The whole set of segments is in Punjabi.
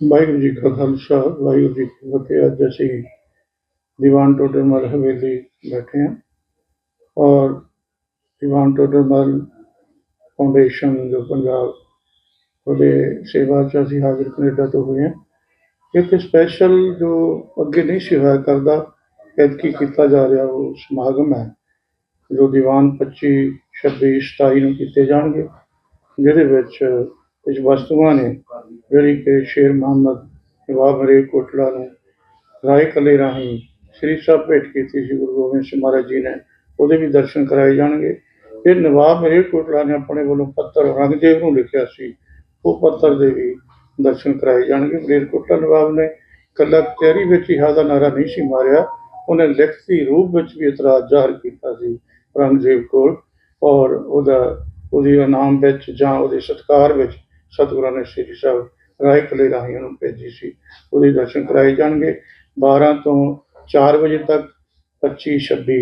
ਵਾਹਿਗੁਰੂ ਜੀ ਕਾ ਖਾਲਸਾ, ਵਾਹਿਗੁਰੂ ਜੀ ਕੀ ਫਤਿਹ। ਅੱਜ ਅਸੀਂ ਦੀਵਾਨ ਟੋਡਰਮਲ ਹਵੇਲੀ ਬੈਠੇ ਹਾਂ ਔਰ ਦੀਵਾਨ ਟੋਡਰਮਲ ਫਾਊਂਡੇਸ਼ਨ ਜੋ ਪੰਜਾਬ ਉਹਦੇ ਸੇਵਾ ਚ ਅਸੀਂ ਹਾਜ਼ਰ ਕੈਨੇਡਾ ਤੋਂ ਹੋਏ ਹਾਂ। ਇੱਕ ਸਪੈਸ਼ਲ ਜੋ ਅੱਗੇ ਨਹੀਂ ਸੀ ਹੋਇਆ ਕਰਦਾ, ਐਤਕੀ ਕੀਤਾ ਜਾ ਰਿਹਾ ਉਹ ਸਮਾਗਮ ਹੈ, ਜੋ ਦੀਵਾਨ 25 26 27 ਨੂੰ ਕੀਤੇ ਜਾਣਗੇ, ਜਿਹਦੇ ਵਿੱਚ ਕੁਝ ਵਸਤੂਆਂ ਨੇ, ਜਿਹੜੀ ਕਿ ਸ਼ੇਰ ਮੁਹੰਮਦ ਨਵਾਬ ਮਰੇ ਕੋਟਲਾ ਨੂੰ ਰਾਏ ਕਲੇ ਰਾਹੀਂ ਸ੍ਰੀ ਸਾਹਿਬ ਭੇਟ ਕੀਤੀ ਸੀ, ਗੁਰੂ ਗੋਬਿੰਦ ਸਿੰਘ ਮਹਾਰਾਜ ਜੀ ਨੇ, ਉਹਦੇ ਵੀ ਦਰਸ਼ਨ ਕਰਾਏ ਜਾਣਗੇ। ਫਿਰ ਨਵਾਬ ਮਰੇ ਕੋਟਲਾ ਨੇ ਆਪਣੇ ਵੱਲੋਂ ਪੱਤਰ ਔਰੰਗਜ਼ੇਬ ਨੂੰ ਲਿਖਿਆ ਸੀ, ਉਹ ਪੱਤਰ ਦੇ ਵੀ ਦਰਸ਼ਨ ਕਰਾਏ ਜਾਣਗੇ। ਮਰੇ ਕੋਟਲਾ ਨਵਾਬ ਨੇ ਕੱਲਾ ਤਿਆਰੀ ਵਿੱਚ ਹੀ ਹਾਦਾ ਨਾਰਾ ਨਹੀਂ ਸੀ ਮਾਰਿਆ, ਉਹਨੇ ਲਿਖਤੀ ਰੂਪ ਵਿੱਚ ਵੀ ਇਤਰਾਜ਼ ਜ਼ਾਹਰ ਕੀਤਾ ਸੀ ਔਰੰਗਜ਼ੇਬ ਕੋਲ ਔਰ ਉਹਦਾ, ਉਹਦੀ ਇਨਾਮ ਵਿੱਚ ਜਾਂ ਉਹਦੇ ਸਤਿਕਾਰ ਵਿੱਚ ਸਤਿਗੁਰਾਂ ਨੇ ਸ੍ਰੀ ਸਾਹਿਬ ਰਾਏ ਕਲੇ ਰਾਹੀਂ ਉਹਨੂੰ ਭੇਜੀ ਸੀ। ਉਹਦੇ ਦਰਸ਼ਨ ਕਰਾਏ ਜਾਣਗੇ। 12 ਤੋਂ 4 ਵਜੇ ਤੱਕ 25 26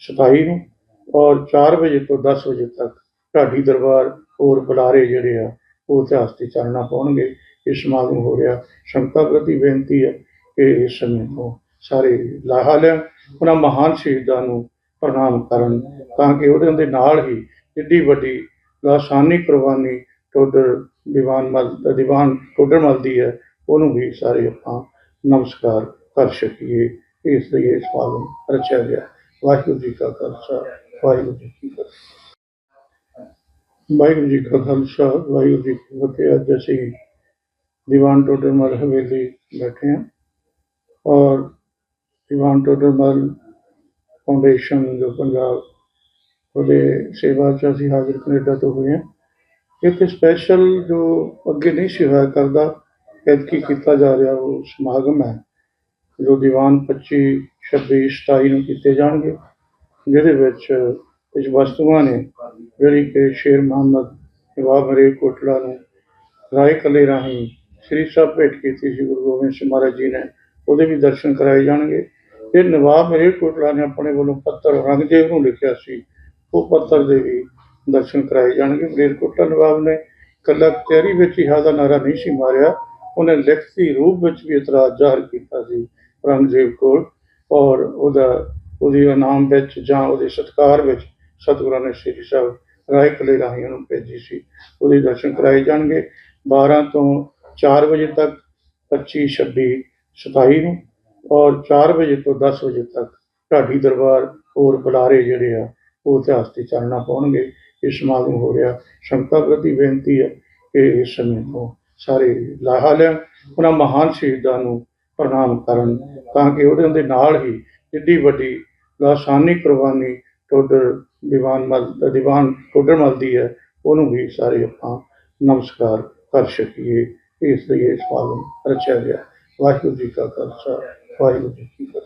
27 ਨੂੰ ਔਰ 4 ਵਜੇ ਤੋਂ 10 ਵਜੇ ਤੱਕ ਢਾਡੀ ਦਰਬਾਰ ਹੋਰ ਬੁਲਾਰੇ ਜਿਹੜੇ ਆ, ਉਹ ਇਤਿਹਾਸ ਤੇ ਚੱਲਣਾ ਪਾਉਣਗੇ। ਇਹ ਸਮਾਗਮ ਹੋ ਰਿਹਾ। ਸੰਗਤਾਂ ਪ੍ਰਤੀ ਬੇਨਤੀ ਹੈ ਕਿ ਇਸ ਸਮੇਂ ਤੋਂ ਸਾਰੇ ਲਾਹਾ ਲੈਣ ਉਹਨਾਂ ਮਹਾਨ ਸ਼ਹੀਦਾਂ ਨੂੰ ਪ੍ਰਣਾਮ ਕਰਨ ਤਾਂ ਕਿ ਉਹਦੇ ਦੇ ਨਾਲ ਹੀ ਏਡੀ ਵੱਡੀ ਲਾਸਾਨੀ ਕੁਰਬਾਨੀ ਟੋਡਰ ਦੀਵਾਨ ਮਲ, ਦੀਵਾਨ ਟੋਡਰ ਮਲ ਦੀ ਹੈ, ਉਹਨੂੰ ਵੀ ਸਾਰੇ ਆਪਾਂ ਨਮਸਕਾਰ ਕਰ ਸਕੀਏ। ਇਸ ਲਈ ਇਹ ਸਮਾਗਮ ਰਚਿਆ ਗਿਆ। ਵਾਹਿਗੁਰੂ ਜੀ ਕਾ ਖਾਲਸਾ, ਵਾਹਿਗੁਰੂ ਜੀ ਕੀ ਫਤਿਹ। ਵਾਹਿਗੁਰੂ ਜੀ ਕਾ ਖਾਲਸਾ, ਵਾਹਿਗੁਰੂ ਜੀ ਕੀ ਫਤਿਹ। ਅੱਜ ਅਸੀਂ ਦੀਵਾਨ ਟੋਡਰ ਮਲ ਹਵੇਲੀ ਬੈਠੇ ਹਾਂ ਔਰ ਦੀਵਾਨ ਟੋਡਰ ਮਲ ਫਾਊਂਡੇਸ਼ਨ ਜੋ ਪੰਜਾਬ ਉਹਦੇ ਸੇਵਾ ਚ ਅਸੀਂ ਹਾਜ਼ਰ ਕੈਨੇਡਾ ਤੋਂ ਹੋਏ ਹਾਂ। ਇੱਥੇ ਸਪੈਸ਼ਲ ਜੋ ਅੱਗੇ ਨਹੀਂ ਸੀ ਹੋਇਆ ਕਰਦਾ, ਐਤਕੀ ਕੀਤਾ ਜਾ ਰਿਹਾ ਉਹ ਸਮਾਗਮ ਹੈ, ਜੋ ਦੀਵਾਨ 25 26 27 ਨੂੰ ਕੀਤੇ ਜਾਣਗੇ, ਜਿਹਦੇ ਵਿੱਚ ਕੁਝ ਵਸਤੂਆਂ ਨੇ, ਜਿਹੜੀ ਕਿ ਸ਼ੇਰ ਮੁਹੰਮਦ ਨਵਾਬ ਮਰੇ ਕੋਟਲਾ ਨੂੰ ਰਾਏ ਕਲੇ ਰਾਹੀਂ ਸ੍ਰੀ ਸਾਹਿਬ ਭੇਟ ਕੀਤੀ ਸੀ, ਗੁਰੂ ਗੋਬਿੰਦ ਸਿੰਘ ਮਹਾਰਾਜ ਜੀ ਨੇ, ਉਹਦੇ ਵੀ ਦਰਸ਼ਨ ਕਰਾਏ ਜਾਣਗੇ। ਫਿਰ ਨਵਾਬ ਮਰੇ ਕੋਟਲਾ ਨੇ ਆਪਣੇ ਵੱਲੋਂ ਪੱਤਰ ਔਰੰਗਜ਼ੇਬ ਨੂੰ ਲਿਖਿਆ ਸੀ, ਉਹ ਪੱਤਰ ਦੇ ਵੀ ਦਰਸ਼ਨ ਕਰਾਏ ਜਾਣਗੇ। ਮਲੇਰਕੋਟਲਾ ਨਵਾਬ ਨੇ ਕੱਲਾ ਕਚਹਿਰੀ ਵਿੱਚ ਹੀ ਹਾਦਾ ਨਾਰਾ ਨਹੀਂ ਸੀ ਮਾਰਿਆ। ਉਹਨੇ ਲਿਖਤੀ ਰੂਪ ਵਿੱਚ ਵੀ ਇਤਰਾਜ਼ ਜ਼ਾਹਰ ਕੀਤਾ ਸੀ ਔਰੰਗਜ਼ੇਬ ਕੋਲ ਔਰ ਉਹਦਾ, ਉਹਦੀ ਇਨਾਮ ਵਿੱਚ ਜਾਂ ਉਹਦੇ ਸਤਿਕਾਰ ਵਿੱਚ ਸਤਿਗੁਰਾਂ ਨੇ ਸ੍ਰੀ ਸਾਹਿਬ ਰਾਏ ਕਲੇ ਰਾਹੀਂ ਉਹਨੂੰ ਭੇਜੀ ਸੀ। ਉਹਦੇ ਦਰਸ਼ਨ ਕਰਾਏ ਜਾਣਗੇ। 12 ਤੋਂ 4 ਵਜੇ ਤੱਕ 25 26 27 ਨੂੰ ਔਰ 4 ਵਜੇ ਤੋਂ 10 ਵਜੇ ਤੱਕ ਢਾਡੀ ਦਰਬਾਰ ਹੋਰ ਬੁਲਾਰੇ ਜਿਹੜੇ ਆ ਉਹ ਇਤਿਹਾਸ ਤੇ ਚੱਲਣਾ ਪਾਉਣਗੇ। ਇਹ ਸਮਾਗਮ ਹੋ ਰਿਹਾ। ਸੰਗਤਾਂ ਪ੍ਰਤੀ ਬੇਨਤੀ ਹੈ ਕਿ ਇਸ ਸਮੇਂ ਤੋਂ ਸਾਰੇ ਲਾਹਾ ਲੈਣ, ਉਹਨਾਂ ਮਹਾਨ ਸ਼ਹੀਦਾਂ ਨੂੰ ਪ੍ਰਣਾਮ ਕਰਨ ਤਾਂ ਕਿ ਉਹਨਾਂ ਦੇ ਨਾਲ ਹੀ ਏਡੀ ਵੱਡੀ ਲਾਸਾਨੀ ਕੁਰਬਾਨੀ ਟੋਡਰ ਦੀਵਾਨ ਮਲ, ਦੀਵਾਨ ਟੋਡਰ ਮਲ ਦੀ ਹੈ, ਉਹਨੂੰ ਵੀ ਸਾਰੇ ਆਪਾਂ ਨਮਸਕਾਰ ਕਰ ਸਕੀਏ। ਇਸ ਲਈ ਇਹ ਸਮਾਗਮ ਰਚਿਆ ਗਿਆ। ਵਾਹਿਗੁਰੂ ਜੀ ਕਾ ਖਾਲਸਾ, ਵਾਹਿਗੁਰੂ ਜੀ ਕੀ ਫਤਿਹ।